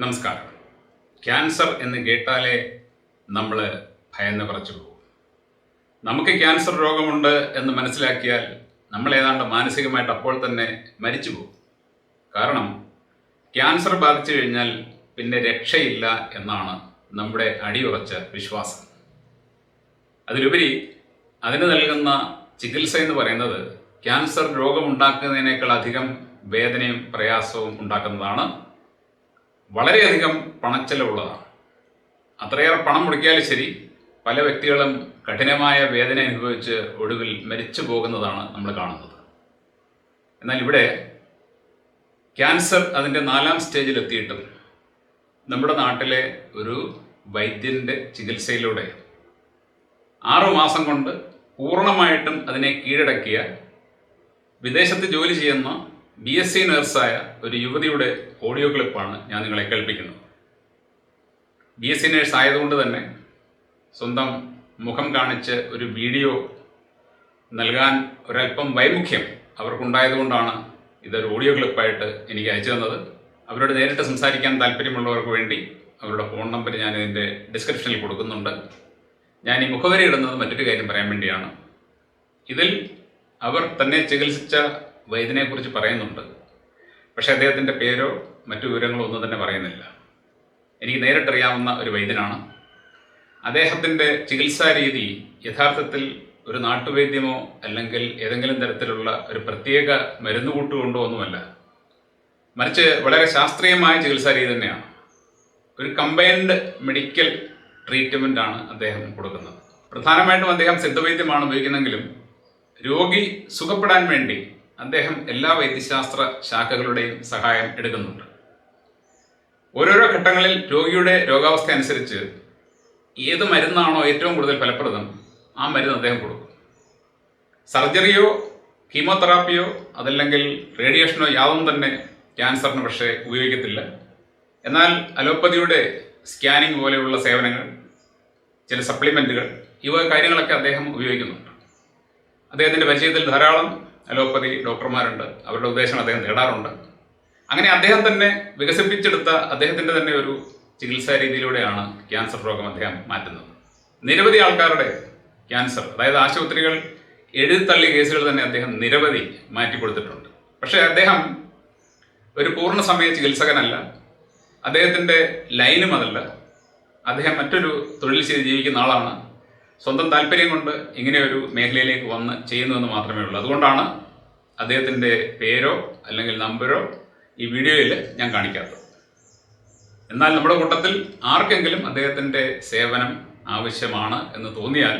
നമസ്കാരം. ക്യാൻസർ എന്ന് കേട്ടാലേ നമ്മൾ ഭയന്ന് പറച്ചു പോകും. നമുക്ക് ക്യാൻസർ രോഗമുണ്ട് എന്ന് മനസ്സിലാക്കിയാൽ നമ്മൾ ഏതാണ്ട് മാനസികമായിട്ട് അപ്പോൾ തന്നെ മരിച്ചു പോകും. കാരണം ക്യാൻസർ ബാധിച്ചു കഴിഞ്ഞാൽ പിന്നെ രക്ഷയില്ല എന്നാണ് നമ്മുടെ അടിയുറച്ച വിശ്വാസം. അതിലുപരി അതിന് നൽകുന്ന ചികിത്സ എന്ന് പറയുന്നത് ക്യാൻസർ രോഗമുണ്ടാക്കുന്നതിനേക്കാൾ അധികം വേദനയും പ്രയാസവും ഉണ്ടാക്കുന്നതാണ് വളരെയധികം പണച്ചെലവുള്ളതാണ്. അത്രയേറെ പണം മുടക്കിയാലും ശരി പല വ്യക്തികളും കഠിനമായ വേദന അനുഭവിച്ച് ഒടുവിൽ മരിച്ചു പോകുന്നതാണ് നമ്മൾ കാണുന്നത്. എന്നാൽ ഇവിടെ ക്യാൻസർ അതിന്റെ നാലാം സ്റ്റേജിലെത്തിയിട്ടും നമ്മുടെ നാട്ടിലെ ഒരു വൈദ്യന്റെ ചികിത്സയിലൂടെ ആറുമാസം കൊണ്ട് പൂർണമായിട്ടും അതിനെ കീഴടക്കിയ വിദേശത്ത് ജോലി ചെയ്യുന്ന ബി എസ് സി നഴ്സായ ഒരു യുവതിയുടെ ഓഡിയോ ക്ലിപ്പാണ് ഞാൻ നിങ്ങളെ കേൾപ്പിക്കുന്നത്. ബി എസ് സി നേഴ്സ് ആയതുകൊണ്ട് തന്നെ സ്വന്തം മുഖം കാണിച്ച് ഒരു വീഡിയോ നൽകാൻ ഒരല്പം വൈമുഖ്യം അവർക്കുണ്ടായതുകൊണ്ടാണ് ഇതൊരു ഓഡിയോ ക്ലിപ്പായിട്ട് എനിക്ക് അയച്ചു തന്നത്. അവരോട് നേരിട്ട് സംസാരിക്കാൻ താല്പര്യമുള്ളവർക്ക് വേണ്ടി അവരുടെ ഫോൺ നമ്പർ ഞാൻ ഇതിന്റെ ഡിസ്ക്രിപ്ഷനിൽ കൊടുക്കുന്നുണ്ട്. ഞാൻ ഈ മുഖവരി ഇടുന്നത് മറ്റൊരു കാര്യം പറയാൻ വേണ്ടിയാണ്. ഇതിൽ അവർ തന്നെ ചികിത്സിച്ച വൈദ്യനെക്കുറിച്ച് പറയുന്നുണ്ട്. പക്ഷേ അദ്ദേഹത്തിന്റെ പേരോ മറ്റു വിവരങ്ങളോ ഒന്നും തന്നെ പറയുന്നില്ല. എനിക്ക് നേരിട്ടറിയാവുന്ന ഒരു വൈദ്യനാണ്. അദ്ദേഹത്തിന്റെ ചികിത്സാ രീതി യഥാർത്ഥത്തിൽ ഒരു നാട്ടുവൈദ്യമോ അല്ലെങ്കിൽ ഏതെങ്കിലും തരത്തിലുള്ള ഒരു പ്രത്യേക മരുന്ന് കൂട്ടുകൊണ്ടോ ഒന്നുമല്ല. മറിച്ച് വളരെ ശാസ്ത്രീയമായ ചികിത്സാ രീതി തന്നെയാണ്. ഒരു കമ്പൈൻഡ് മെഡിക്കൽ ട്രീറ്റ്മെന്റ് ആണ് അദ്ദേഹം കൊടുക്കുന്നത്. പ്രധാനമായിട്ടും അദ്ദേഹം സിദ്ധവൈദ്യമാണ് ഉപയോഗിക്കുന്നതെങ്കിലും രോഗി സുഖപ്പെടാൻ വേണ്ടി അദ്ദേഹം എല്ലാ വൈദ്യശാസ്ത്ര ശാഖകളുടെയും സഹായം എടുക്കുന്നുണ്ട്. ഓരോരോ ഘട്ടങ്ങളിൽ രോഗിയുടെ രോഗാവസ്ഥ അനുസരിച്ച് ഏത് മരുന്നാണോ ഏറ്റവും കൂടുതൽ ഫലപ്രദം ആ മരുന്ന് അദ്ദേഹം കൊടുക്കും. സർജറിയോ കീമോതെറാപ്പിയോ അതല്ലെങ്കിൽ റേഡിയേഷനോ യാതൊന്നും തന്നെ ക്യാൻസറിന് പക്ഷേ ഉപയോഗിക്കത്തില്ല. എന്നാൽ അലോപ്പതിയുടെ സ്കാനിംഗ് പോലെയുള്ള സേവനങ്ങൾ ചില സപ്ലിമെന്റുകൾ ഇവ കാര്യങ്ങളൊക്കെ അദ്ദേഹം ഉപയോഗിക്കുന്നുണ്ട്. അദ്ദേഹത്തിന്റെ പരിചയത്തിൽ ധാരാളം അലോപ്പതി ഡോക്ടർമാരുണ്ട്. അവരുടെ ഉപദേശങ്ങൾ അദ്ദേഹം നേടാറുണ്ട്. അങ്ങനെ അദ്ദേഹം തന്നെ വികസിപ്പിച്ചെടുത്ത അദ്ദേഹത്തിന്റെ തന്നെ ഒരു ചികിത്സാ രീതിയിലൂടെയാണ് ക്യാൻസർ രോഗം അദ്ദേഹം മാറ്റുന്നത്. നിരവധി ആൾക്കാരുടെ ക്യാൻസർ അതായത് ആശുപത്രികൾ എഴുതിത്തള്ളിയ കേസുകൾ തന്നെ അദ്ദേഹം നിരവധി മാറ്റിക്കൊടുത്തിട്ടുണ്ട്. പക്ഷേ അദ്ദേഹം ഒരു പൂർണ സമയ ചികിത്സകനല്ല. അദ്ദേഹത്തിന്റെ ലൈനും അതല്ല. അദ്ദേഹം മറ്റൊരു തൊഴിൽ ചെയ്ത് ജീവിക്കുന്ന ആളാണ്. സ്വന്തം താല്പര്യം കൊണ്ട് ഇങ്ങനെ ഒരു മേഖലയിലേക്ക് വന്ന് ചെയ്യുന്നുവെന്ന് മാത്രമേ ഉള്ളൂ. അതുകൊണ്ടാണ് അദ്ദേഹത്തിന്റെ പേരോ അല്ലെങ്കിൽ നമ്പരോ ഈ വീഡിയോയിൽ ഞാൻ കാണിക്കാത്തത്. എന്നാൽ നമ്മുടെ കൂട്ടത്തിൽ ആർക്കെങ്കിലും അദ്ദേഹത്തിന്റെ സേവനം ആവശ്യമാണ് എന്ന് തോന്നിയാൽ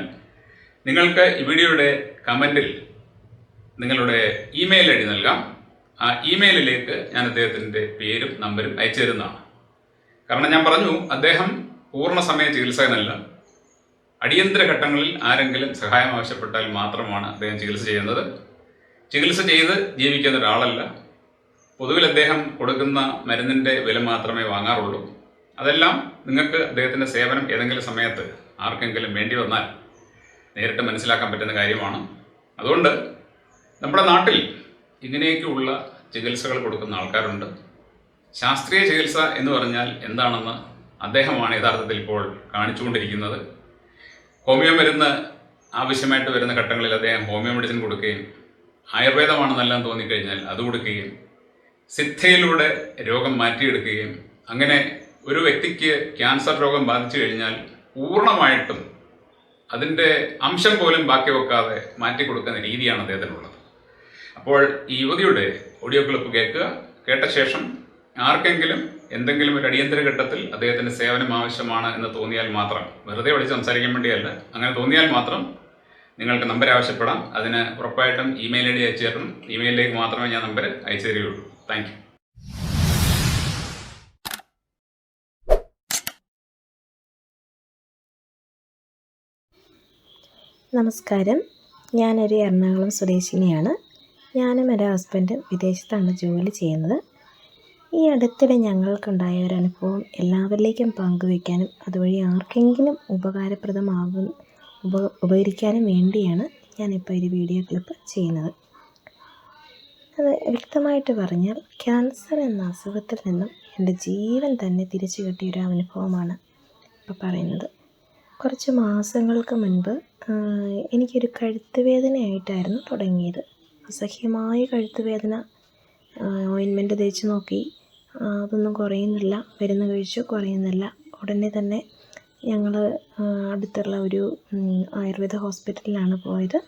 നിങ്ങൾക്ക് ഈ വീഡിയോയുടെ കമന്റിൽ നിങ്ങളുടെ ഇമെയിൽ ഡി നൽകാം. ആ ഇമെയിലിലേക്ക് ഞാൻ അദ്ദേഹത്തിന്റെ പേരും നമ്പരും അയച്ചു തരുന്നതാണ് കാരണം ഞാൻ പറഞ്ഞു അദ്ദേഹം പൂർണ സമയ ചികിത്സകനല്ല. അടിയന്തര ഘട്ടങ്ങളിൽ ആരെങ്കിലും സഹായം ആവശ്യപ്പെട്ടാൽ മാത്രമാണ് അദ്ദേഹം ചികിത്സ ചെയ്യുന്നത്. ചികിത്സ ചെയ്ത് ജീവിക്കുന്ന ഒരാളല്ല. പൊതുവിൽ അദ്ദേഹം കൊടുക്കുന്ന മരുന്നിന്റെ വില മാത്രമേ വാങ്ങാറുള്ളൂ. അതെല്ലാം നിങ്ങൾക്ക് അദ്ദേഹത്തിന്റെ സേവനം ഏതെങ്കിലും സമയത്ത് ആർക്കെങ്കിലും വേണ്ടി വന്നാൽ നേരിട്ട് മനസ്സിലാക്കാൻ പറ്റുന്ന കാര്യമാണ്. അതുകൊണ്ട് നമ്മുടെ നാട്ടിൽ ഇങ്ങനെയൊക്കെയുള്ള ചികിത്സകൾ കൊടുക്കുന്ന ആൾക്കാരുണ്ട്. ശാസ്ത്രീയ ചികിത്സ എന്ന് പറഞ്ഞാൽ എന്താണെന്ന് അദ്ദേഹമാണ് യഥാർത്ഥത്തിൽ ഇപ്പോൾ കാണിച്ചുകൊണ്ടിരിക്കുന്നത്. ഹോമിയോ മരുന്ന് ആവശ്യമായിട്ട് വരുന്ന ഘട്ടങ്ങളിൽ അദ്ദേഹം ഹോമിയോ മെഡിസിൻ കൊടുക്കുകയും ആയുർവേദമാണ് നല്ലതെന്ന് തോന്നിക്കഴിഞ്ഞാൽ അത് കൊടുക്കുകയും സിദ്ധയിലൂടെ രോഗം മാറ്റിയെടുക്കുകയും അങ്ങനെ ഒരു വ്യക്തിക്ക് ക്യാൻസർ രോഗം ബാധിച്ചു കഴിഞ്ഞാൽ പൂർണമായിട്ടും അതിന്റെ അംശം പോലും ബാക്കി വെക്കാതെ മാറ്റി കൊടുക്കുന്ന രീതിയാണ് അദ്ദേഹത്തിനുള്ളത്. അപ്പോൾ ഈ യുവതിയുടെ ഓഡിയോ ക്ലിപ്പ് കേൾക്കുക. കേട്ട ശേഷം ആർക്കെങ്കിലും എന്തെങ്കിലും ഒരു അടിയന്തര ഘട്ടത്തിൽ അദ്ദേഹത്തിന്റെ സേവനം ആവശ്യമാണ് എന്ന് തോന്നിയാൽ മാത്രം വെറുതെ വിളിച്ച് സംസാരിക്കാൻ വേണ്ടിയല്ല അങ്ങനെ തോന്നിയാൽ മാത്രം നിങ്ങൾക്ക് നമ്പർ ആവശ്യപ്പെടാം. അതിന് ഉറപ്പായിട്ടും ഇമെയിൽ ഐ ഡി അയച്ചു തരണം. ഇമെയിലിലേക്ക് മാത്രമേ ഞാൻ നമ്പർ അയച്ചു തരികയുള്ളൂ. താങ്ക് നമസ്കാരം. ഞാനൊരു എറണാകുളം സ്വദേശിനിയാണ്. ഞാനും എന്റെ ഹസ്ബൻഡും വിദേശത്താണ് ജോലി ചെയ്യുന്നത്. ഈ അടുത്തിടെ ഞങ്ങൾക്കുണ്ടായ ഒരു അനുഭവം എല്ലാവരിലേക്കും പങ്കുവയ്ക്കാനും അതുവഴി ആർക്കെങ്കിലും ഉപകാരപ്രദമാകും ഉപ ഉപകരിക്കാനും വേണ്ടിയാണ് ഞാനിപ്പോൾ ഒരു വീഡിയോ ക്ലിപ്പ് ചെയ്യുന്നത്. അത് വ്യക്തമായിട്ട് പറഞ്ഞാൽ ക്യാൻസർ എന്ന അസുഖത്തിൽ നിന്നും എന്റെ ജീവൻ തന്നെ തിരിച്ചു കിട്ടിയ ഒരു അനുഭവമാണ് ഇപ്പോൾ പറയുന്നത്. കുറച്ച് മാസങ്ങൾക്ക് മുൻപ് എനിക്കൊരു കഴുത്ത് വേദനയായിട്ടായിരുന്നു തുടങ്ങിയത്. അസഹ്യമായ കഴുത്ത് വേദന ഓയിൻമെന്റ് തേച്ച് നോക്കി. അതൊന്നും കുറയുന്നില്ല. മരുന്ന് കഴിച്ചു കുറയുന്നില്ല. ഉടനെ തന്നെ ഞങ്ങൾ അടുത്തുള്ള ഒരു ആയുർവേദ ഹോസ്പിറ്റലിലാണ് പോയത്.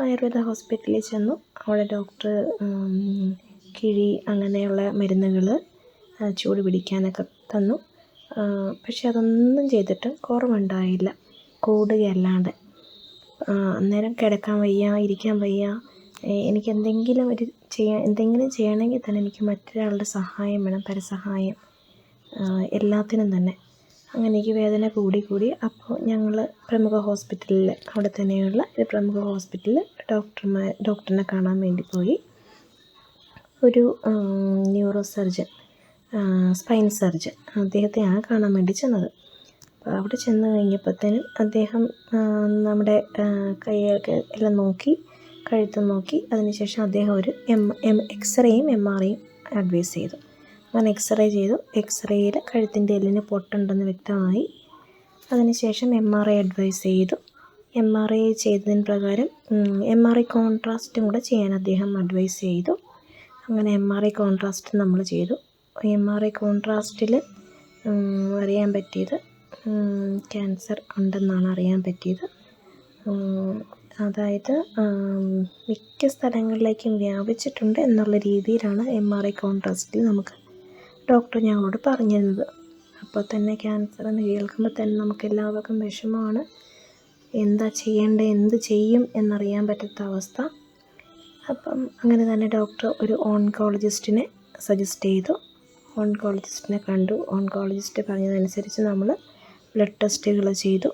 ആയുർവേദ ഹോസ്പിറ്റലിൽ ചെന്നു. അവിടെ ഡോക്ടർ കിഴി അങ്ങനെയുള്ള മരുന്നുകൾ ചൂട് പിടിക്കാനൊക്കെ തന്നു. പക്ഷെ അതൊന്നും ചെയ്തിട്ട് കുറവുണ്ടായില്ല. കൂടുകയല്ലാണ്ട് അന്നേരം കിടക്കാൻ വയ്യ ഇരിക്കാൻ വയ്യ എനിക്ക് എന്തെങ്കിലും ഒരു ചെയ്യാൻ എന്തെങ്കിലും ചെയ്യണമെങ്കിൽ തന്നെ എനിക്ക് മറ്റൊരാളുടെ സഹായം വേണം പരസഹായം എല്ലാത്തിനും തന്നെ. അങ്ങനെ എനിക്ക് വേദന കൂടി കൂടി അപ്പോൾ ഞങ്ങൾ പ്രമുഖ ഹോസ്പിറ്റലിൽ അവിടെ തന്നെയുള്ള ഒരു പ്രമുഖ ഹോസ്പിറ്റലിൽ ഡോക്ടർമാർ ഡോക്ടറിനെ കാണാൻ വേണ്ടി പോയി. ഒരു ന്യൂറോ സർജൻ സ്പൈൻ സർജൻ അദ്ദേഹത്തെയാണ് കാണാൻ വേണ്ടി ചെന്നത്. അപ്പോൾ അവിടെ ചെന്ന് കഴിഞ്ഞപ്പോഴത്തേനും അദ്ദേഹം നമ്മുടെ കൈയൊക്കെ എല്ലാം നോക്കി കഴുത്ത് നോക്കി അതിനുശേഷം അദ്ദേഹം ഒരു എം എം എക്സ്റേയും എം ആറേയും അഡ്വൈസ് ചെയ്തു. അങ്ങനെ എക്സ്റേ ചെയ്തു. എക്സ്റേയിൽ കഴുത്തിന്റെ എല്ലിന് പൊട്ടുണ്ടെന്ന് വ്യക്തമായി അതിനുശേഷം എം ആർ ഐ അഡ്വൈസ് ചെയ്തു. എം ആർ ഐ ചെയ്തതിന് പ്രകാരം എം ആർ ഐ കോൺട്രാസ്റ്റും കൂടെ ചെയ്യാൻ അദ്ദേഹം അഡ്വൈസ് ചെയ്തു. അങ്ങനെ എം ആർ ഐ കോൺട്രാസ്റ്റ് നമ്മൾ ചെയ്തു. എം ആർ ഐ കോൺട്രാസ്റ്റിൽ അറിയാൻ പറ്റിയത് ക്യാൻസർ ഉണ്ടെന്നാണ് അറിയാൻ പറ്റിയത്. അതായത് മിക്ക സ്ഥലങ്ങളിലേക്കും വ്യാപിച്ചിട്ടുണ്ട് എന്നുള്ള രീതിയിലാണ് എം ആർ ഐ കോൺട്രാസ്റ്റിൽ നമുക്ക് ഡോക്ടർ ഞങ്ങളോട് പറഞ്ഞിരുന്നത്. അപ്പോൾ തന്നെ ക്യാൻസർ എന്ന് കേൾക്കുമ്പോൾ തന്നെ നമുക്ക് എല്ലാവർക്കും വിഷമമാണ്. എന്താ ചെയ്യേണ്ടത് എന്ത് ചെയ്യും എന്നറിയാൻ പറ്റാത്ത അവസ്ഥ. അപ്പം അങ്ങനെ തന്നെ ഡോക്ടർ ഒരു ഓൺകോളജിസ്റ്റിനെ സജസ്റ്റ് ചെയ്തു. ഓൺകോളജിസ്റ്റിനെ കണ്ടു. ഓൺകോളജിസ്റ്റ് പറഞ്ഞതനുസരിച്ച് നമ്മൾ ബ്ലഡ് ടെസ്റ്റുകൾ ചെയ്തു.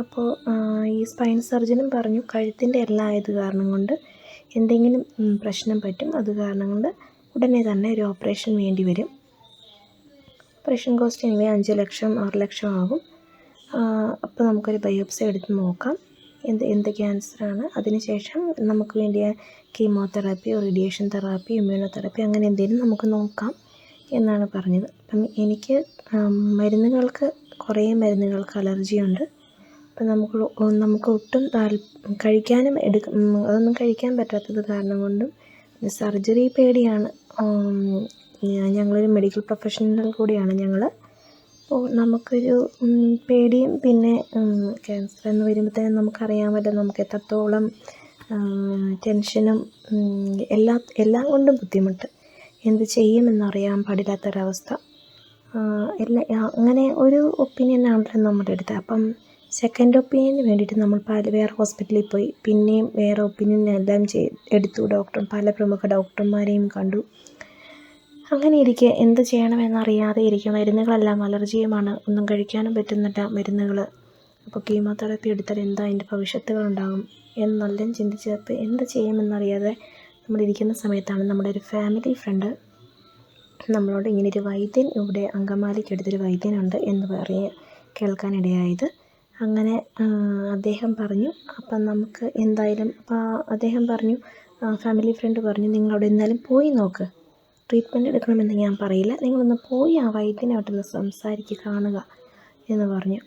അപ്പോൾ ഈ സ്പൈൻ സർജനും പറഞ്ഞു കഴുത്തിന്റെ എല്ലാ ഇത് കാരണം കൊണ്ട് എന്തെങ്കിലും പ്രശ്നം പറ്റും. അത് കാരണം കൊണ്ട് ഉടനെ തന്നെ ഒരു ഓപ്പറേഷൻ വേണ്ടി വരും. ഓപ്പറേഷൻ കോസ്റ്റ് എനിവേ അഞ്ച് ലക്ഷം ആറ് ലക്ഷം ആകും. അപ്പോൾ നമുക്കൊരു ബയോപ്സി എടുത്ത് നോക്കാം. എന്ത് എന്ത് ക്യാൻസറാണ് അതിനുശേഷം നമുക്ക് വേണ്ടിയ കീമോതെറാപ്പി റേഡിയേഷൻ തെറാപ്പി ഇമ്മ്യൂണോതെറാപ്പി അങ്ങനെ എന്തെങ്കിലും നമുക്ക് നോക്കാം എന്നാണ് പറഞ്ഞത്. അപ്പം എനിക്ക് മരുന്നുകൾക്ക് കുറേ മരുന്നുകൾക്ക് അലർജിയുണ്ട് അപ്പം നമുക്ക് നമുക്ക് ഒട്ടും കഴിക്കാനും എടുക്ക അതൊന്നും കഴിക്കാൻ പറ്റാത്തത് കാരണം കൊണ്ടും സർജറി പേടിയാണ്. ഞങ്ങളൊരു മെഡിക്കൽ പ്രൊഫഷണൽ കൂടിയാണ് ഞങ്ങൾ അപ്പോൾ നമുക്കൊരു പേടിയും പിന്നെ ക്യാൻസർ എന്ന് വരുമ്പോഴത്തേനും പറ്റും നമുക്ക് എത്രത്തോളം ടെൻഷനും എല്ലാ എല്ലാം കൊണ്ടും ബുദ്ധിമുട്ട്. എന്ത് ചെയ്യുമെന്നറിയാൻ പാടില്ലാത്തൊരവസ്ഥ. എല്ലാ അങ്ങനെ ഒരു ഒപ്പീനിയൻ ആണല്ലോ നമ്മുടെ അടുത്ത്. അപ്പം സെക്കൻഡ് ഒപ്പീനിയന് വേണ്ടിയിട്ട് നമ്മൾ പല വേറെ ഹോസ്പിറ്റലിൽ പോയി പിന്നെയും വേറെ ഒപ്പീനിയൻ എല്ലാം ചെയ് എടുത്തു. ഡോക്ടർ പല പ്രമുഖ ഡോക്ടർമാരെയും കണ്ടു. അങ്ങനെ ഇരിക്കെ എന്ത് ചെയ്യണമെന്നറിയാതെ ഇരിക്കുക മരുന്നുകളെല്ലാം അലർജിയുമാണ്. ഒന്നും കഴിക്കാനും പറ്റുന്നില്ല മരുന്നുകൾ അപ്പോൾ കീമോതെറാപ്പി എടുത്താൽ എന്താ അതിന്റെ ഭവിഷ്യത്തുകളുണ്ടാകും എന്നെല്ലാം ചിന്തിച്ചപ്പോൾ എന്ത് ചെയ്യുമെന്നറിയാതെ നമ്മളിരിക്കുന്ന സമയത്താണ് നമ്മുടെ ഒരു ഫാമിലി ഫ്രണ്ട് നമ്മളോട് ഇങ്ങനെ ഒരു വൈദ്യൻ ഇവിടെ അങ്കമാലിക്ക് അടുത്തൊരു വൈദ്യനുണ്ട് എന്ന് പറയ കേൾക്കാനിടയായത്. അങ്ങനെ അദ്ദേഹം പറഞ്ഞു. അപ്പം നമുക്ക് എന്തായാലും അപ്പോൾ അദ്ദേഹം പറഞ്ഞു ഫാമിലി ഫ്രണ്ട് പറഞ്ഞു നിങ്ങൾ അവിടെ എന്തായാലും പോയി നോക്ക്. ട്രീറ്റ്മെന്റ് എടുക്കണമെന്ന് ഞാൻ പറയില്ല. നിങ്ങളൊന്ന് പോയി ആ വൈദ്യനായിട്ടൊന്ന് സംസാരിക്കുക കാണുക എന്ന് പറഞ്ഞു.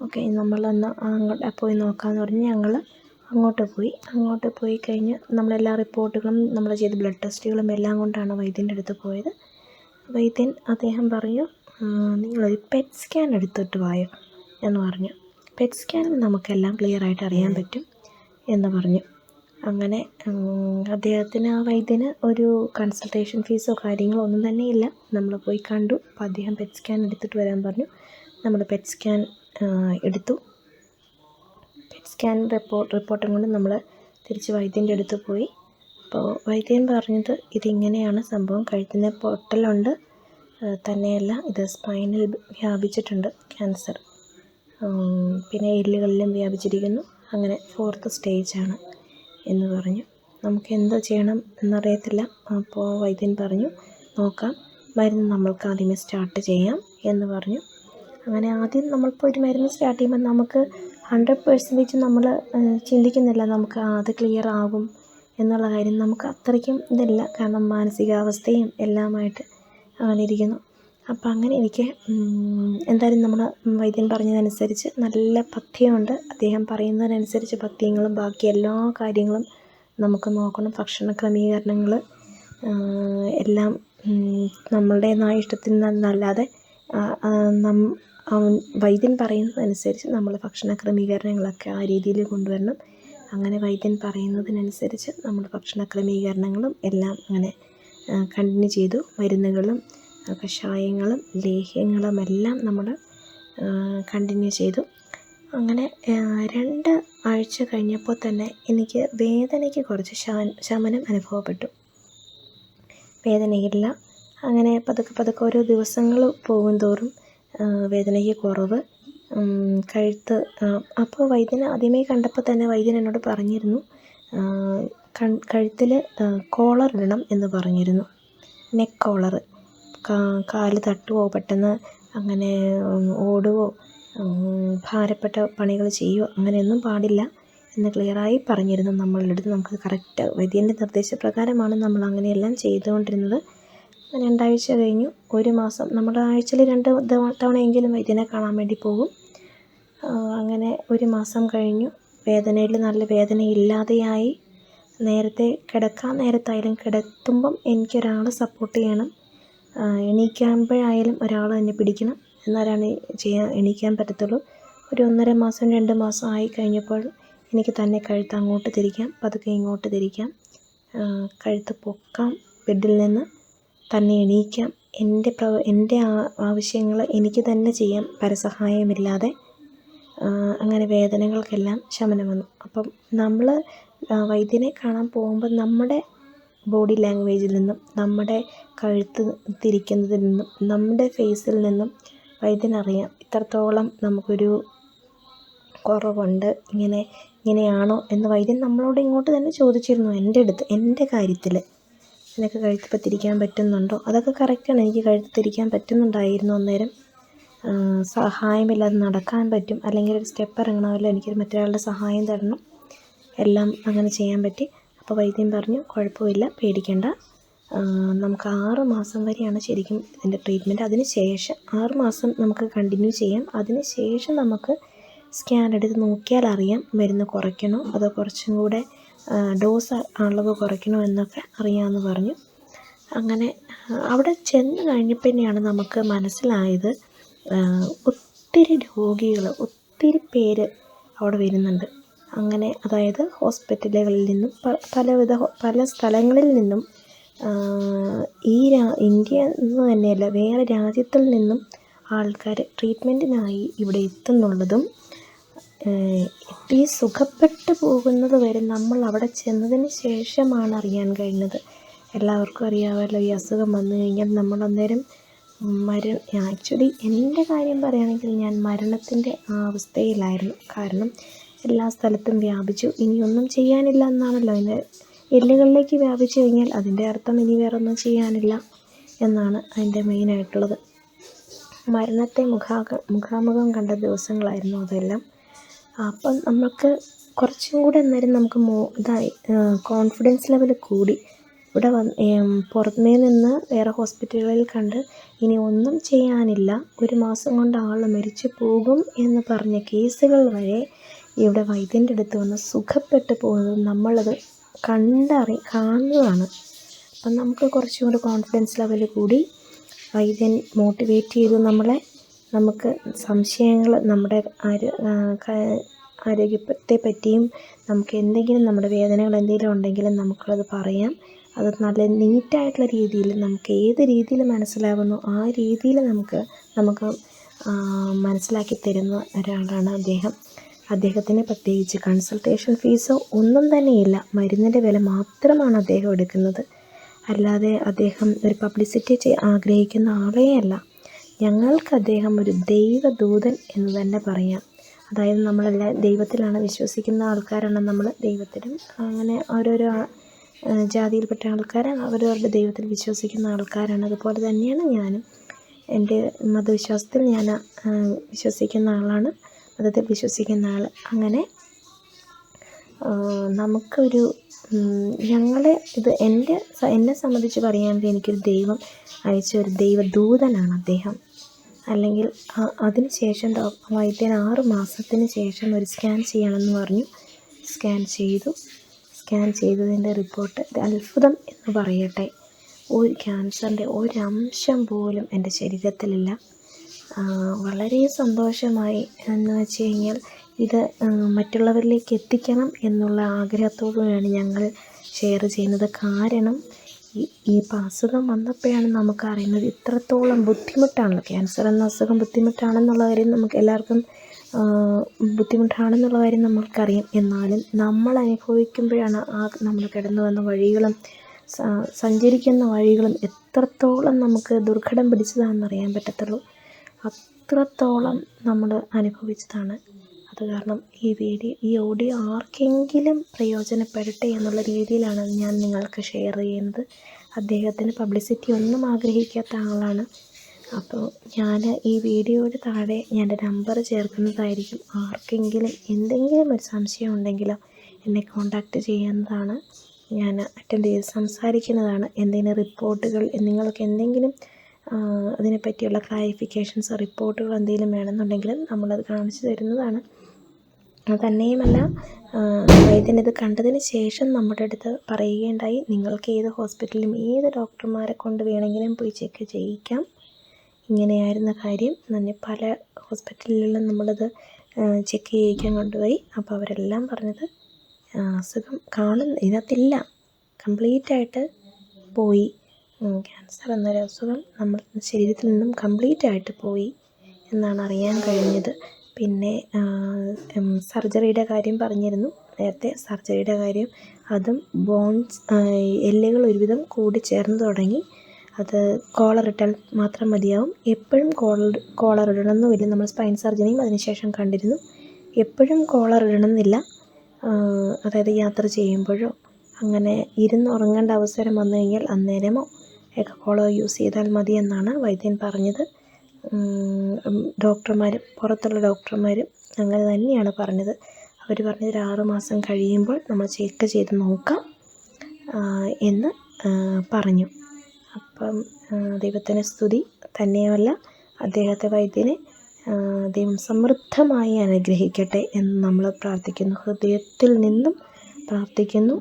ഓക്കെ നമ്മളൊന്ന് അങ്ങോട്ട് പോയി നോക്കാമെന്ന് പറഞ്ഞ് ഞങ്ങൾ അങ്ങോട്ട് പോയി. അങ്ങോട്ട് പോയി കഴിഞ്ഞ് നമ്മളെല്ലാ റിപ്പോർട്ടുകളും നമ്മൾ ചെയ്ത ബ്ലഡ് ടെസ്റ്റുകളും എല്ലാം കൊണ്ടാണ് വൈദ്യന്റെ അടുത്ത് പോയത്. വൈദ്യൻ അദ്ദേഹം പറഞ്ഞു "ആ, നിങ്ങളൊരു പെറ്റ് സ്കാൻ എടുത്തിട്ട് വായോ എന്ന് പറഞ്ഞു. പെറ്റ് സ്കാനിൽ നമുക്കെല്ലാം ക്ലിയർ ആയിട്ട് അറിയാൻ പറ്റും എന്ന് പറഞ്ഞു. അങ്ങനെ അദ്ദേഹത്തിന് ആ വൈദ്യന് ഒരു കൺസൾട്ടേഷൻ ഫീസോ കാര്യങ്ങളോ ഒന്നും തന്നെ ഇല്ല. നമ്മൾ പോയി കണ്ടു. അപ്പോൾ അദ്ദേഹം പെറ്റ് സ്കാൻ എടുത്തിട്ട് വരാൻ പറഞ്ഞു. നമ്മൾ പെറ്റ് സ്കാൻ എടുത്തു. പെറ്റ് സ്കാൻ റിപ്പോർട്ട് റിപ്പോർട്ടും കൊണ്ട് നമ്മൾ തിരിച്ച് വൈദ്യന്റെ അടുത്ത് പോയി. അപ്പോൾ വൈദ്യൻ പറഞ്ഞത് ഇതിങ്ങനെയാണ് സംഭവം. കഴുത്തിന് പൊട്ടലുണ്ട്. തന്നെയല്ല ഇത് സ്പൈനിൽ വ്യാപിച്ചിട്ടുണ്ട് ക്യാൻസർ പിന്നെ എല്ലുകളിലും വ്യാപിച്ചിരിക്കുന്നു. അങ്ങനെ ഫോർത്ത് സ്റ്റേജാണ് എന്ന് പറഞ്ഞു. നമുക്ക് എന്താ ചെയ്യണം എന്നറിയത്തില്ല. അപ്പോൾ വൈദ്യൻ പറഞ്ഞു നോക്കാം മരുന്ന് നമ്മൾക്ക് ആദ്യമേ സ്റ്റാർട്ട് ചെയ്യാം എന്ന് പറഞ്ഞു. അങ്ങനെ ആദ്യം നമ്മളിപ്പോൾ ഒരു മരുന്ന് സ്റ്റാർട്ട് ചെയ്യുമ്പോൾ നമുക്ക് ഹൺഡ്രഡ് പേഴ്സന്റേജ് നമ്മൾ ചിന്തിക്കുന്നില്ല നമുക്ക് അത് ക്ലിയർ ആകും എന്നുള്ള കാര്യം. നമുക്ക് അത്രയ്ക്കും ഇതില്ല. കാരണം മാനസികാവസ്ഥയും എല്ലാമായിട്ട് അങ്ങനെ ഇരിക്കുന്നു. അപ്പം അങ്ങനെ എനിക്ക് എന്തായാലും നമ്മൾ വൈദ്യൻ പറഞ്ഞതനുസരിച്ച് നല്ല പഥ്യമുണ്ട് അദ്ദേഹം പറയുന്നതിനനുസരിച്ച് പഥ്യങ്ങളും ബാക്കി എല്ലാ കാര്യങ്ങളും നമുക്ക് നോക്കണം. ഭക്ഷണ ക്രമീകരണങ്ങൾ എല്ലാം നമ്മളുടേതായ ഇഷ്ടത്തിൽ നിന്നല്ലാതെ നം വൈദ്യൻ പറയുന്നതനുസരിച്ച് നമ്മൾ ഭക്ഷണ ക്രമീകരണങ്ങളൊക്കെ ആ രീതിയിൽ കൊണ്ടുവരണം. അങ്ങനെ വൈദ്യൻ പറയുന്നതിനനുസരിച്ച് നമ്മൾ ഭക്ഷണ ക്രമീകരണങ്ങളും എല്ലാം അങ്ങനെ കണ്ടിന്യൂ ചെയ്തു. മരുന്നുകളും കഷായങ്ങളും ലേഹ്യങ്ങളും എല്ലാം നമ്മൾ കണ്ടിന്യൂ ചെയ്തു. അങ്ങനെ രണ്ട് ആഴ്ച കഴിഞ്ഞപ്പോൾ തന്നെ എനിക്ക് വേദനയ്ക്ക് കുറച്ച് ശമനം അനുഭവപ്പെട്ടു. വേദനയില്ല. അങ്ങനെ പതുക്കെ പതുക്കെ ഓരോ ദിവസങ്ങൾ പോകും തോറും വേദനയ്ക്ക് കുറവ്. കഴുത്ത് അപ്പോൾ വൈദ്യനെ ആദ്യമേ കണ്ടപ്പോൾ തന്നെ വൈദ്യൻ എന്നോട് പറഞ്ഞിരുന്നു കഴുത്തിൽ കോളർ ഇടണം എന്ന് പറഞ്ഞിരുന്നു. നെക്ക് കോളർ കാൽ തട്ടുവോ പെട്ടെന്ന് അങ്ങനെ ഓടുകയോ ഭാരപ്പെട്ട പണികൾ ചെയ്യുവോ അങ്ങനെയൊന്നും പാടില്ല എന്ന് ക്ലിയറായി പറഞ്ഞിരുന്നു നമ്മളുടെ അടുത്ത് നമുക്ക് കറക്റ്റ് വൈദ്യന്റെ നിർദ്ദേശപ്രകാരമാണ് നമ്മൾ അങ്ങനെയെല്ലാം ചെയ്തുകൊണ്ടിരുന്നത്. രണ്ടാഴ്ച കഴിഞ്ഞു. ഒരു മാസം. നമ്മൾ ആഴ്ചയിൽ രണ്ട് തവണയെങ്കിലും വൈദ്യനെ കാണാൻ വേണ്ടി പോകും. അങ്ങനെ ഒരു മാസം കഴിഞ്ഞു. വേദനയിൽ നല്ല വേദനയില്ലാതെയായി. നേരത്തെ കിടക്കാൻ നേരത്തായാലും കിടത്തുമ്പം എനിക്കൊരാൾ സപ്പോർട്ട് ചെയ്യണം. എണീക്കുമ്പോഴായാലും ഒരാൾ തന്നെ പിടിക്കണം. എന്നാലാണ് ചെയ്യാൻ എണീക്കാൻ പറ്റത്തുള്ളൂ. ഒരു ഒന്നര മാസം രണ്ട് മാസം ആയി കഴിഞ്ഞപ്പോൾ എനിക്ക് തന്നെ കഴുത്ത് അങ്ങോട്ട് തിരിക്കാം. പതുക്കെ ഇങ്ങോട്ട് തിരിക്കാം. കഴുത്ത് പൊക്കാം. ബെഡിൽ നിന്ന് തന്നെ എണീക്കാം. എന്റെ പ്രവ എന്റെ ആവശ്യങ്ങൾ എനിക്ക് തന്നെ ചെയ്യാം പരസഹായമില്ലാതെ അങ്ങനെ വേദനകൾക്കെല്ലാം ശമനം വന്നു. അപ്പം നമ്മൾ വൈദ്യനെ കാണാൻ പോകുമ്പോൾ നമ്മുടെ ബോഡി ലാംഗ്വേജിൽ നിന്നും നമ്മുടെ കഴുത്ത് തിരിക്കുന്നതിൽ നിന്നും നമ്മുടെ ഫേസിൽ നിന്നും വൈദ്യനറിയാം. ഇത്രത്തോളം നമുക്കൊരു കുറവുണ്ട്. ഇങ്ങനെ ഇങ്ങനെയാണോ എന്ന് വൈദ്യൻ നമ്മളോട് ഇങ്ങോട്ട് തന്നെ ചോദിച്ചിരുന്നു എന്റെ അടുത്ത് എന്റെ കാര്യത്തിൽ നിനക്ക് കഴുത്തിപ്പോൾ തിരിക്കാൻ പറ്റുന്നുണ്ടോ? അതൊക്കെ കറക്റ്റാണ് എനിക്ക് കഴുത്ത് തിരിക്കാൻ പറ്റുന്നുണ്ടായിരുന്നു അന്നേരം. സഹായമില്ലാതെ നടക്കാൻ പറ്റും. അല്ലെങ്കിൽ ഒരു സ്റ്റെപ്പ് ഇറങ്ങണമല്ലോ എനിക്കൊരു മറ്റൊരാളുടെ സഹായം തരണം. എല്ലാം അങ്ങനെ ചെയ്യാൻ പറ്റി. അപ്പോൾ വൈദ്യൻ പറഞ്ഞു കുഴപ്പമില്ല പേടിക്കേണ്ട. നമുക്ക് ആറ് മാസം വരെയാണ് ശരിക്കും ഇതിന്റെ ട്രീറ്റ്മെന്റ് അതിന് ശേഷം ആറ് മാസം നമുക്ക് കണ്ടിന്യൂ ചെയ്യാം. അതിന് ശേഷം നമുക്ക് സ്കാൻ എടുത്ത് നോക്കിയാൽ അറിയാം മരുന്ന് കുറയ്ക്കണോ അതോ കുറച്ചും കൂടെ ഡോസ് അളവ് കുറയ്ക്കണോ എന്നൊക്കെ അറിയാമെന്ന് പറഞ്ഞു. അങ്ങനെ അവിടെ ചെന്ന് കഴിഞ്ഞപ്പോൾ തന്നെയാണ് നമുക്ക് മനസ്സിലായത് ഒത്തിരി രോഗികൾ ഒത്തിരി പേര് അവിടെ വരുന്നുണ്ട്. അങ്ങനെ അതായത് ഹോസ്പിറ്റലുകളിൽ നിന്നും പലവിധ പല സ്ഥലങ്ങളിൽ നിന്നും ഈ രാ ഇന്ത്യ എന്ന് തന്നെയല്ല വേറെ രാജ്യത്തിൽ നിന്നും ആൾക്കാർ ട്രീറ്റ്മെന്റിനായി ഇവിടെ എത്തുന്നുള്ളതും ഈ സുഖപ്പെട്ട് സുഖപ്പെട്ടു പോകുന്നത് വരെ നമ്മൾ അവിടെ ചെന്നതിന് ശേഷമാണ് അറിയാൻ കഴിഞ്ഞത്. എല്ലാവർക്കും അറിയാമല്ലോ ഈ അസുഖം വന്നു കഴിഞ്ഞാൽ നമ്മൾ അന്നേരം മര ആക്ച്വലി എന്റെ കാര്യം പറയുകയാണെങ്കിൽ ഞാൻ മരണത്തിന്റെ അവസ്ഥയിലായിരുന്നു. കാരണം എല്ലാ സ്ഥലത്തും വ്യാപിച്ചു. ഇനിയൊന്നും ചെയ്യാനില്ല എന്നാണല്ലോ. അതിന്റെ എല്ലുകളിലേക്ക് വ്യാപിച്ചു കഴിഞ്ഞാൽ അതിന്റെ അർത്ഥം ഇനി വേറെ ഒന്നും ചെയ്യാനില്ല എന്നാണ് അതിന്റെ മെയിനായിട്ടുള്ളത് മരണത്തെ മുഖാക മുഖാമുഖം കണ്ട ദിവസങ്ങളായിരുന്നു അതെല്ലാം. അപ്പം നമുക്ക് കുറച്ചും കൂടെ അന്നേരം നമുക്ക് മോ ഇതായി കോൺഫിഡൻസ് ലെവൽ കൂടി. ഇവിടെ വന്ന് പുറമേ നിന്ന് വേറെ ഹോസ്പിറ്റലുകളിൽ കണ്ട് ഇനി ഒന്നും ചെയ്യാനില്ല. ഒരു മാസം കൊണ്ട് ആൾ മരിച്ചു പോകും എന്ന് പറഞ്ഞ കേസുകൾ വരെ ഇവിടെ വൈദ്യന്റെ അടുത്ത് വന്ന് സുഖപ്പെട്ടു പോകുന്നത് നമ്മളത് കണ്ടറി കാണുന്നതാണ് അപ്പം നമുക്ക് കുറച്ചും കൂടെ കോൺഫിഡൻസ് ലെവൽ കൂടി വൈദ്യൻ മോട്ടിവേറ്റ് ചെയ്തു നമ്മളെ. നമുക്ക് സംശയങ്ങൾ നമ്മുടെ ആരോഗ്യത്തെ പറ്റിയും നമുക്ക് എന്തെങ്കിലും നമ്മുടെ വേദനകൾ എന്തെങ്കിലും ഉണ്ടെങ്കിലും നമുക്കത് പറയാം. അത് നല്ല നീറ്റായിട്ടുള്ള രീതിയിൽ നമുക്ക് ഏത് രീതിയിൽ മനസ്സിലാവുന്നു ആ രീതിയിൽ നമുക്ക് നമുക്ക് മനസ്സിലാക്കി തരുന്ന ഒരാളാണ് അദ്ദേഹം. അദ്ദേഹത്തിന് പ്രത്യേകിച്ച് കൺസൾട്ടേഷൻ ഫീസോ ഒന്നും തന്നെയില്ല. മരുന്നിന്റെ വില മാത്രമാണ് അദ്ദേഹം എടുക്കുന്നത്. അല്ലാതെ അദ്ദേഹം ഒരു പബ്ലിസിറ്റി ആഗ്രഹിക്കുന്ന ആളേ അല്ല. ഞങ്ങൾക്ക് അദ്ദേഹം ഒരു ദൈവദൂതൻ എന്ന് തന്നെ പറയാം. അതായത് നമ്മളെല്ലാം ദൈവത്തിലാണ് വിശ്വസിക്കുന്ന ആൾക്കാരാണ് നമ്മൾ ദൈവത്തിലും അങ്ങനെ ഓരോരോ ജാതിയിൽപ്പെട്ട ആൾക്കാരാണ്. അവരവരുടെ ദൈവത്തിൽ വിശ്വസിക്കുന്ന ആൾക്കാരാണ്. അതുപോലെ തന്നെയാണ് ഞാനും. എന്റെ മതവിശ്വാസത്തിൽ ഞാൻ വിശ്വസിക്കുന്ന ആളാണ്. മതത്തിൽ വിശ്വസിക്കുന്ന ആൾ അങ്ങനെ നമുക്കൊരു ഞങ്ങളെ ഇത് എന്റെ എന്നെ സംബന്ധിച്ച് പറയുകയാണെങ്കിൽ എനിക്കൊരു ദൈവം അയച്ച ഒരു ദൈവദൂതനാണ് അദ്ദേഹം. അല്ലെങ്കിൽ അതിന് ശേഷം വൈദ്യൻ ആറ് മാസത്തിന് ശേഷം ഒരു സ്കാൻ ചെയ്യണമെന്ന് പറഞ്ഞു. സ്കാൻ ചെയ്തു. സ്കാൻ ചെയ്തതിന്റെ റിപ്പോർട്ട് അത്ഭുതം എന്ന് പറയട്ടെ. ഒരു ക്യാൻസറിന്റെ ഒരംശം പോലും എന്റെ ശരീരത്തിലില്ല. വളരെ സന്തോഷമായി എന്ന് വെച്ച് കഴിഞ്ഞാൽ ഇത് മറ്റുള്ളവരിലേക്ക് എത്തിക്കണം എന്നുള്ള ആഗ്രഹത്തോടുകൂടിയാണ് ഞങ്ങൾ ഷെയർ ചെയ്യുന്നത്. കാരണം ഈ ഇപ്പം അസുഖം വന്നപ്പോഴാണ് നമുക്ക് അറിയുന്നത് ഇത്രത്തോളം ബുദ്ധിമുട്ടാണല്ലോ. ക്യാൻസർ എന്ന അസുഖം ബുദ്ധിമുട്ടാണെന്നുള്ള കാര്യം നമുക്ക് എല്ലാവർക്കും ബുദ്ധിമുട്ടാണെന്നുള്ള കാര്യം നമ്മൾക്കറിയാം. എന്നാലും നമ്മൾ അനുഭവിക്കുമ്പോഴാണ് ആ നമ്മൾ കിടന്നു വന്ന വഴികളും സഞ്ചരിക്കുന്ന വഴികളും എത്രത്തോളം നമുക്ക് ദുർഘടം പിടിച്ചതാണെന്ന് അറിയാൻ പറ്റത്തുള്ളൂ. അത്രത്തോളം നമ്മൾ അനുഭവിച്ചതാണ്. അത് കാരണം ഈ വീഡിയോ ഈ ഓഡിയോ ആർക്കെങ്കിലും പ്രയോജനപ്പെടട്ടെ എന്നുള്ള രീതിയിലാണ് ഞാൻ നിങ്ങൾക്ക് ഷെയർ ചെയ്യുന്നത്. അദ്ദേഹത്തിന് പബ്ലിസിറ്റി ഒന്നും ആഗ്രഹിക്കാത്ത ആളാണ്. അപ്പോൾ ഞാൻ ഈ വീഡിയോയുടെ താഴെ ഞാൻ നമ്പർ ചേർക്കുന്നതായിരിക്കും. ആർക്കെങ്കിലും എന്തെങ്കിലും ഒരു സംശയം ഉണ്ടെങ്കിലോ എന്നെ കോണ്ടാക്റ്റ് ചെയ്യുന്നതാണ്. ഞാൻ അറ്റൻഡ് ചെയ്ത് സംസാരിക്കുന്നതാണ്. എന്തെങ്കിലും റിപ്പോർട്ടുകൾ നിങ്ങൾക്ക് എന്തെങ്കിലും അതിനെപ്പറ്റിയുള്ള ക്ലാരിഫിക്കേഷൻസ് റിപ്പോർട്ടുകൾ എന്തെങ്കിലും വേണമെന്നുണ്ടെങ്കിൽ നമ്മളത് കാണിച്ചു തരുന്നതാണ്. തന്നെയുമല്ല വൈദ്യൻ ഇത് കണ്ടതിന് ശേഷം നമ്മുടെ അടുത്ത് പറയുകയുണ്ടായി നിങ്ങൾക്ക് ഏത് ഹോസ്പിറ്റലിലും ഏത് ഡോക്ടർമാരെ കൊണ്ട് വേണമെങ്കിലും പോയി ചെക്ക് ചെയ്യിക്കാം. ഇങ്ങനെയായിരുന്ന കാര്യം. തന്നെ പല ഹോസ്പിറ്റലുകളിലും നമ്മളത് ചെക്ക് ചെയ്യിക്കാൻ കൊണ്ടുപോയി. അപ്പോൾ അവരെല്ലാം പറഞ്ഞത് അസുഖം കാണുന്ന ഇതിനകത്തില്ല. കംപ്ലീറ്റായിട്ട് പോയി. ക്യാൻസർ എന്നൊരു അസുഖം നമ്മുടെ ശരീരത്തിൽ നിന്നും കംപ്ലീറ്റ് ആയിട്ട് പോയി എന്നാണ് അറിയാൻ കഴിഞ്ഞത്. പിന്നെ സർജറിയുടെ കാര്യം പറഞ്ഞിരുന്നു. നേരത്തെ സർജറിയുടെ കാര്യം അതും ബോൺസ് എല്ലുകൾ ഒരുവിധം കൂടി ചേർന്ന് തുടങ്ങി. അത് കോളർ ഇട്ടാൽ മാത്രം മതിയാവും. എപ്പോഴും കോളർ കോളർ ഇടണമെന്നുമില്ല നമ്മൾ സ്പൈൻ സർജറിയും അതിനുശേഷം കണ്ടിരുന്നു. എപ്പോഴും കോളർ ഇടണമെന്നില്ല. അതായത് യാത്ര ചെയ്യുമ്പോഴോ അങ്ങനെ ഇരുന്ന് ഉറങ്ങേണ്ട അവസരം വന്നു കഴിഞ്ഞാൽ അന്നേരമോ ഒക്കെ കോളർ യൂസ് ചെയ്താൽ മതി എന്നാണ് വൈദ്യൻ പറഞ്ഞത്. ഡോക്ടർമാരും പുറത്തുള്ള ഡോക്ടർമാരും അങ്ങനെ തന്നെയാണ് പറഞ്ഞത്. അവർ പറഞ്ഞത് ഒരു ആറ് മാസം കഴിയുമ്പോൾ നമ്മൾ ചെക്ക് ചെയ്ത് നോക്കാം എന്ന് പറഞ്ഞു. അപ്പം ദൈവത്തിന് സ്തുതി തന്നെയുമല്ല അദ്ദേഹത്തെ വൈദ്യനെ ദൈവം സമൃദ്ധമായി അനുഗ്രഹിക്കട്ടെ എന്ന് നമ്മൾ പ്രാർത്ഥിക്കുന്നു. ഹൃദയത്തിൽ നിന്നും പ്രാർത്ഥിക്കുന്നു.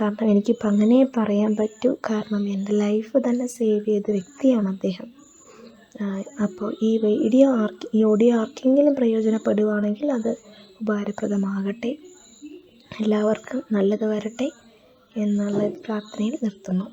കാരണം എനിക്കിപ്പോൾ അങ്ങനെ പറയാൻ പറ്റൂ. കാരണം എന്റെ ലൈഫ് തന്നെ സേവ് ചെയ്ത വ്യക്തിയാണ് അദ്ദേഹം. അപ്പോൾ ഈ വീഡിയോ ആർക്ക് ഈ ഓഡിയോ ആർക്കെങ്കിലും പ്രയോജനപ്പെടുവാണെങ്കിൽ അത് ഉപകാരപ്രദമാകട്ടെ. എല്ലാവർക്കും നല്ലത് വരട്ടെ. എന്നുള്ള പ്രാർത്ഥനയിൽ നിർത്തുന്നു.